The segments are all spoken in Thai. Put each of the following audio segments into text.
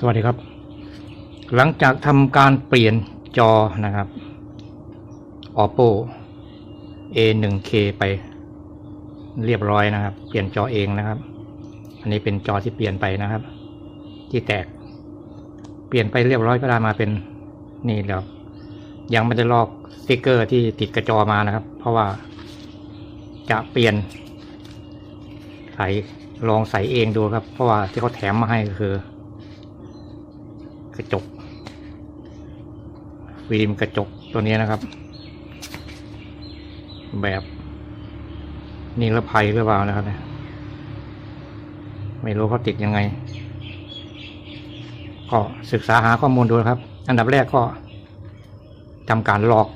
สวัสดีครับ หลังจากทำการเปลี่ยนจอนะครับ oppo a 1 k ไปเรียบร้อยนะครับ เปลี่ยนจอเองนะครับ อันนี้เป็นจอที่เปลี่ยนไปนะครับ ที่แตก เปลี่ยนไปเรียบร้อยก็ได้มาเป็นนี่แล้วยังไม่ได้ลอกสติกเกอร์ที่ติดกระจอมานะครับ เพราะว่าจะเปลี่ยนใส่ลองใส่เองดูครับ เพราะว่าที่เขาแถมมาให้ก็คือ กระจกฟิล์มกระจกตัวนี้นะครับ แบบนิรภัยหรือเปล่านะครับเนี่ยไม่รู้เขาติดยังไง ก็ศึกษาหาข้อมูลดูครับ อันดับแรกก็ทำการลอก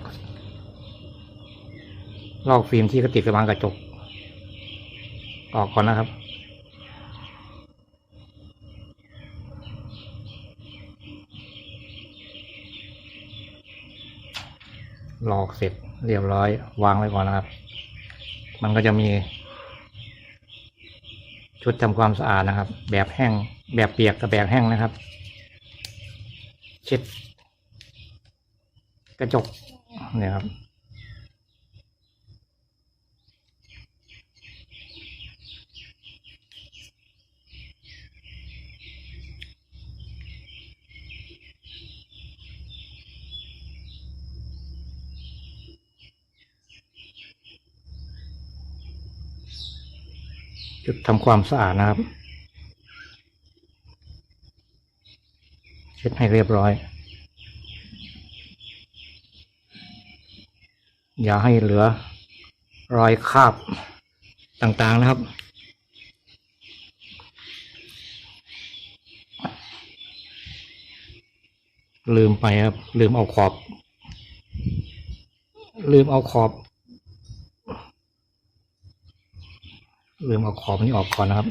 ลอกฟิล์มที่กระติดกระบางกระจก ออกก่อนนะครับ ลอกเสร็จเรียบร้อยวางไว้ก่อนนะครับ มันก็จะมี ชุดทำความสะอาดนะครับ แบบแห้งแบบเปียกกับแบบแห้งนะครับ เช็ด กระจกเนี่ยครับ จุดทำความสะอาดนะครับ เช็ดให้เรียบร้อย อย่าให้เหลือรอยคราบต่างๆนะครับลืมไปครับ ลืมเอาขอบ ลืมเอาขอบ ลืมเอาขอบนี้ออกก่อนนะครับ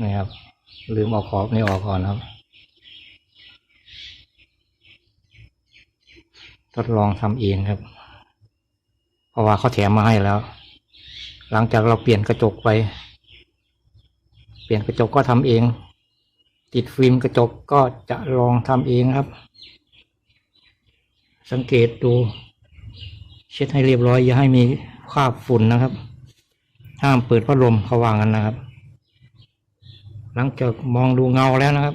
นี่ครับ ลืมเอาขอบนี้ออกก่อนนะครับ ทดลองทำเองครับ เพราะว่าเขาแถมมาให้แล้ว หลังจากเราเปลี่ยนกระจกไป เปลี่ยนกระจกก็ทำเอง ติดฟิล์มกระจกก็จะลองทำเองครับ สังเกตดู เช็ดให้เรียบร้อยอย่าให้มีคราบฝุ่นนะครับ ห้ามเปิดพัดลมเขาวางกันนะครับ หลังจากมองดูเงาแล้วนะครับ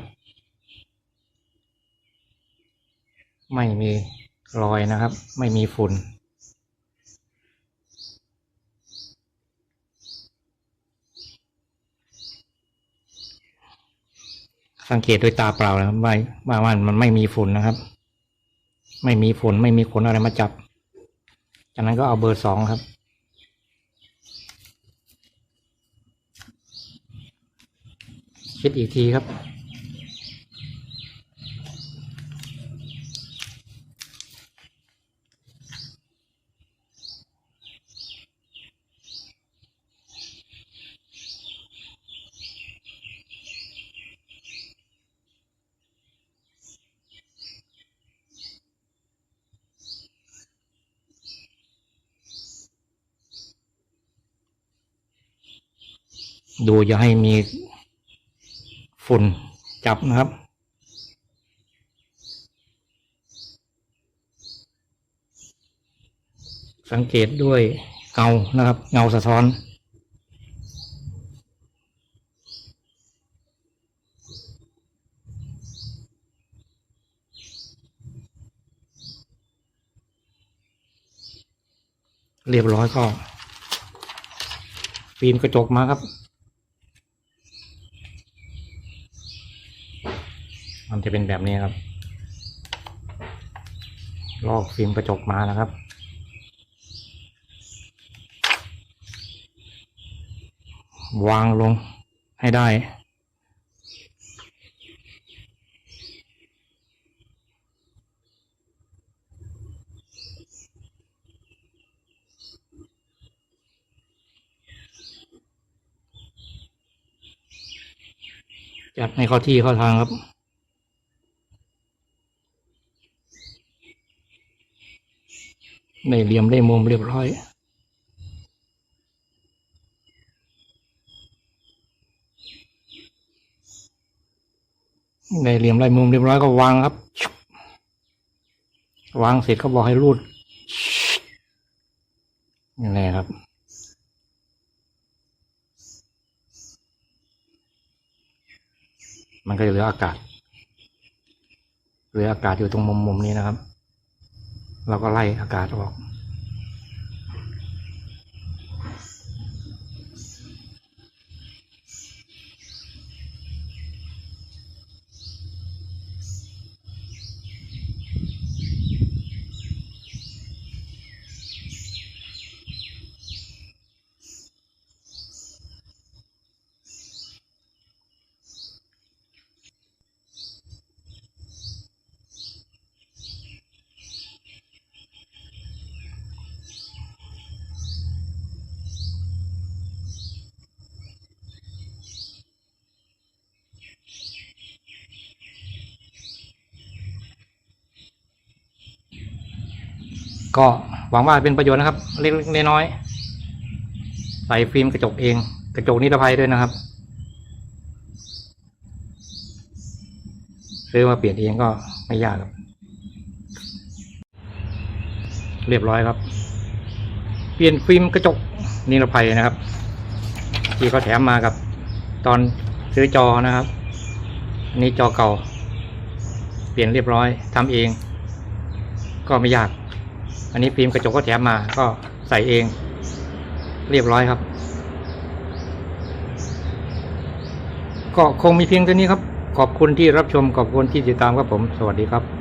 ไม่มีรอยนะครับ ไม่มีฝุ่นสังเกตด้วยตาเปล่านะครับว่าว่ามันมันไม่มีฝุ่นนะครับ ไม่มีฝุ่นไม่มีขนอะไรมาจับ จากนั้นก็เอาเบอร์สองครับ คิดอีกทีครับ ดูอย่าให้มีฝุ่นจับนะครับ สังเกตด้วยเงานะครับ เงาสะท้อนเรียบร้อยก็ ฟิล์มกระจกมาครับ มันจะเป็นแบบนี้ครับ ลอกฟิล์มกระจกมานะครับ วางลงให้ได้ จัดให้เข้าที่เข้าทางครับ ในเหลี่ยมได้มุมเรียบร้อยในเหลี่ยมลายมุมเรียบร้อยก็วางครับ วางเสร็จก็บอกให้รูดนี่แหละครับมันก็จะเหลืออากาศ เหลืออากาศอยู่ตรงมุมมุมนี้นะครับ เราก็ไล่อากาศออก ก็หวังว่าเป็นประโยชน์นะครับ เล็กๆน้อยๆใส่ฟิล์มกระจกเอง กระจกนิรภัยด้วยนะครับซื้อมาเปลี่ยนเองก็ไม่ยากครับ เรียบร้อยครับ เปลี่ยนฟิล์มกระจกนิรภัยนะครับ ที่เขาแถมมากับ ตอนซื้อจอนะครับนนี้จอเก่า เปลี่ยนเรียบร้อยทำเอง ก็ไม่ยาก อันนี้ฟิล์มกระจกก็แถมมาก็ใส่เอง เรียบร้อยครับ ก็คงมีเพียงเท่านี้ครับ ขอบคุณที่รับชมขอบคุณที่ติดตามครับผม สวัสดีครับ